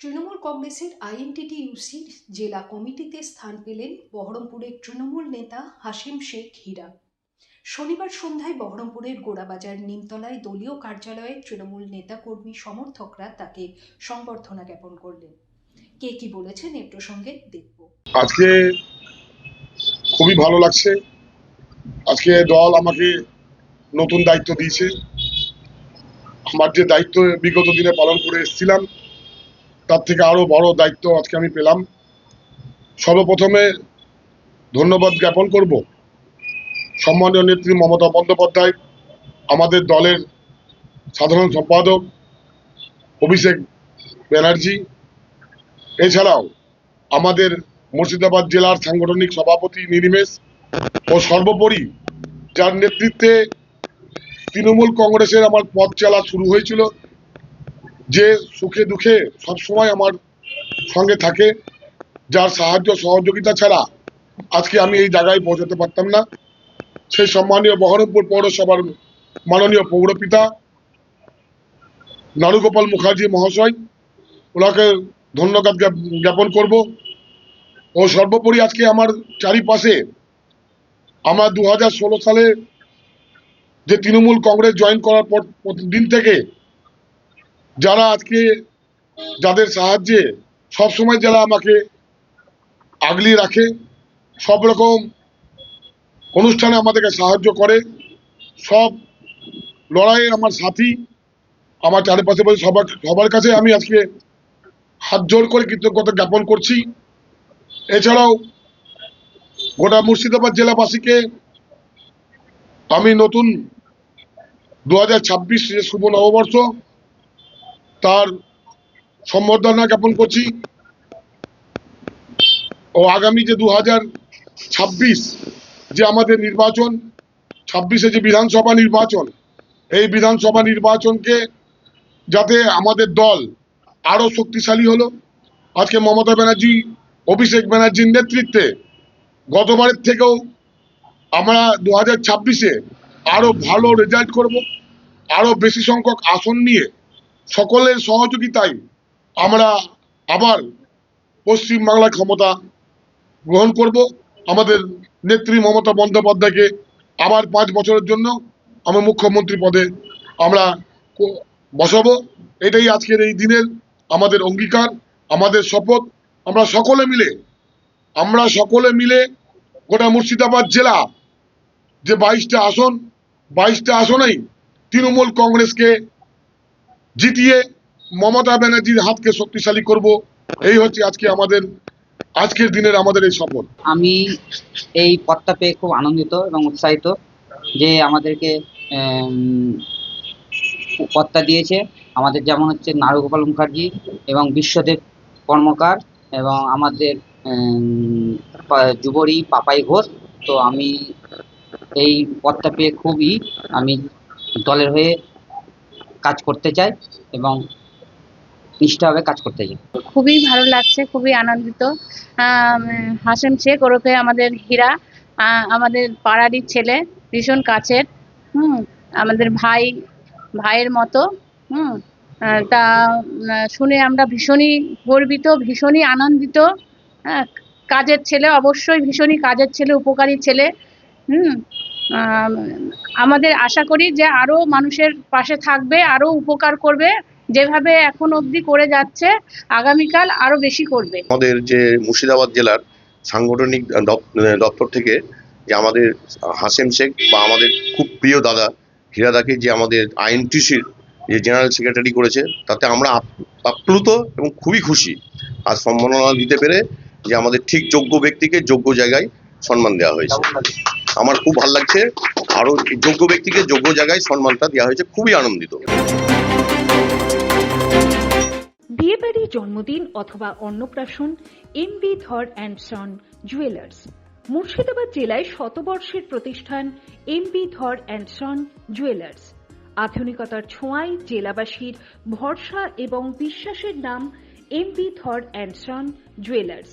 তৃণমূল কংগ্রেসের আইএনটিটিইউসির জেলা কমিটিতে স্থান পেলেন বহরমপুরের তৃণমূল নেতা হাসিম শেখ হীরা। শনিবার সন্ধ্যায় বহরমপুরের গোড়াবাজার নিমতলায় দলীয় কার্যালয়ে তৃণমূল নেতাকর্মী সমর্থকরা তাকে সংবর্ধনা জ্ঞাপন করলেন। কে কি বলেছেন এ প্রসঙ্গে দেখব। আজকে খুবই ভালো লাগছে। আজকে দল আমাকে নতুন দায়িত্ব দিয়েছে। আমার যে দায়িত্ব বিগত দিনে পালন করে এসেছিলাম তার থেকে আরও বড় দায়িত্ব আজকে আমি পেলাম। সর্বপ্রথমে ধন্যবাদ জ্ঞাপন করব সম্মানীয় নেত্রী মমতা বন্দ্যোপাধ্যায়, আমাদের দলের সাধারণ সম্পাদক অভিষেক ব্যানার্জি, এছাড়াও আমাদের মুর্শিদাবাদ জেলার সাংগঠনিক সভাপতি নিরিমেশ ও সর্বোপরি যার নেতৃত্বে তৃণমূল কংগ্রেসের আমার পথ চলা শুরু হয়েছিল। যে সুখে দুঃখে সবসময় আমার সঙ্গে থাকে, যার সাহায্য সহযোগিতা ছাড়া আজকে আমি এই জায়গায় পৌঁছাতে পারতাম না। সেই সম্মানীয় বহরমপুর পৌরসভার মাননীয় পৌরপিতা নারুগোপাল মুখার্জি মহাশয়, ওনাকে ধন্যবাদ জ্ঞাপন করব। ও সর্বোপরি আজকে আমার চারিপাশে আমার দু হাজার ষোলো সালে যে তৃণমূল কংগ্রেস জয়েন করার পর দিন থেকে যারা আজকে যাদের সাহায্যে সবসময় যারা আমাকে আগলিয়ে রাখে, সব রকম অনুষ্ঠানে আমাদেরকে সাহায্য করে, সব লড়াইয়ের আমার সাথী, আমার চারিপাশে বসে সবার সবার কাছে আমি আজকে হাত জোর করে কৃতজ্ঞতা জ্ঞাপন করছি। এছাড়াও গোটা মুর্শিদাবাদ জেলাবাসীকে আমি নতুন দু হাজার ছাব্বিশ শুভ নববর্ষ তার সম্বর্ধনা জ্ঞাপন করছি। ও আগামী যে দু ছাব্বিশ যে আমাদের নির্বাচন, ছাব্বিশে যে বিধানসভা নির্বাচন, এই বিধানসভা নির্বাচনকে যাতে আমাদের দল আরও শক্তিশালী হলো। আজকে মমতা ব্যানার্জি, অভিষেক ব্যানার্জির নেতৃত্বে গতবারের থেকেও আমরা দু হাজার ছাব্বিশে আরও ভালো রেজাল্ট করব আরও বেশি সংখ্যক আসন নিয়ে সকলের সহযোগিতায় আমরা আবার পশ্চিম বাংলার ক্ষমতা গ্রহণ করব। আমাদের নেত্রী মমতা বন্দ্যোপাধ্যায়কে আবার পাঁচ বছরের জন্য আমার মুখ্যমন্ত্রী পদে আমরা বসাবো। এটাই আজকের এই দিনের আমাদের অঙ্গীকার, আমাদের শপথ। আমরা সকলে মিলে, আমরা সকলে মিলে গোটা মুর্শিদাবাদ জেলা যে বাইশটা আসন, বাইশটা আসনেই তৃণমূল কংগ্রেসকে জিতিয়ে মমতা ব্যানার্জির হাতকে শক্তিশালী করব। এই হচ্ছে আজকে আমাদের, আজকের দিনের আমাদের এই শপথ আমি এই পদটা পেয়ে খুব আনন্দিত এবং উৎসাহিত যে আমাদেরকে পদটা দিয়েছে। আমাদের যেমন হচ্ছে নারুগোপাল মুখার্জি এবং বিশ্বদেব কর্মকার এবং আমাদের যুবরী পাপাই ঘোষ। তো আমি এই পদটা পেয়ে খুবই আমি দলের হয়ে কাজ করতে চাই এবং নিষ্ঠাভাবে কাজ করতে চাই। খুবই ভালো লাগছে, খুবই আনন্দিত। হাসেম শেখ ওরফে আমাদের হীরা আমাদের পাড়ারই ছেলে, ভীষণ কাছের, হুম, আমাদের ভাই, ভাইয়ের মতো, হুম তা শুনে আমরা ভীষণই গর্বিত, ভীষণই আনন্দিত। কাজের ছেলে, অবশ্যই ভীষণই কাজের ছেলে, উপকারী ছেলে, হুম আমাদের আশা করি যে আরও মানুষের পাশে থাকবে আরও উপকার করবে যেভাবে এখন অবধি করে যাচ্ছে আগামীকাল আরও বেশি করবে। আমাদের যে মুর্শিদাবাদ জেলার সাংগঠনিক দপ- দপ্তর থেকে যে আমাদের হাসেম শেখ বা আমাদের খুব প্রিয় দাদা হীরাদাকে যে আমাদের আইএনটিসির যে জেনারেল সেক্রেটারি করেছে তাতে আমরা আপ- আপ্লুত এবং খুবই খুশি। আর সম্মাননা দিতে পেরে যে আমাদের ঠিক যোগ্য ব্যক্তিকে যোগ্য জায়গায় সম্মান দেওয়া হয়েছে। আমার খুব ভালো লাগছে। আরও যোগ্য ব্যক্তিকে যোগ্য জায়গায় সম্মানটা দেওয়া হয়েছে। খুবই আনন্দিত। বিয়েবাড়ি, জন্মদিন অথবা অন্নপ্রাশন M B Dhar and son, jewellers. Murshidabad জেলায় শতবর্ষের প্রতিষ্ঠান M B Dhar and son, jewellers. আধুনিকতার ছোঁয়ায় জেলাবাসীর ভরসা এবং বিশ্বাসের নাম M B Dhar and son, jewellers.